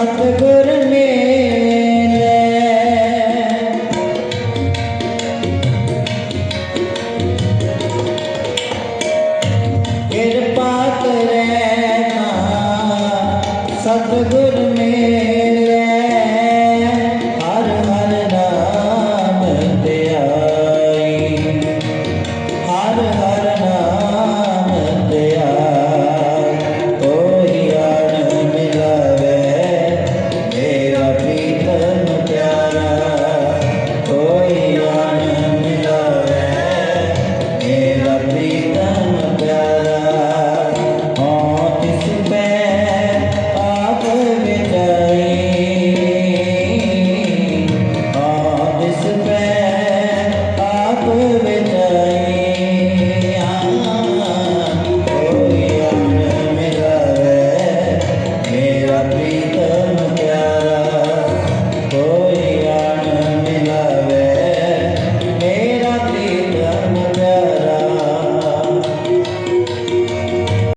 ਸਤਿਗੁਰ ਮੇਰੇ ਕਿਰਪਾ ਕਰੇ ਸਤਿਗੁਰ ਮੇਰੇ parabéns.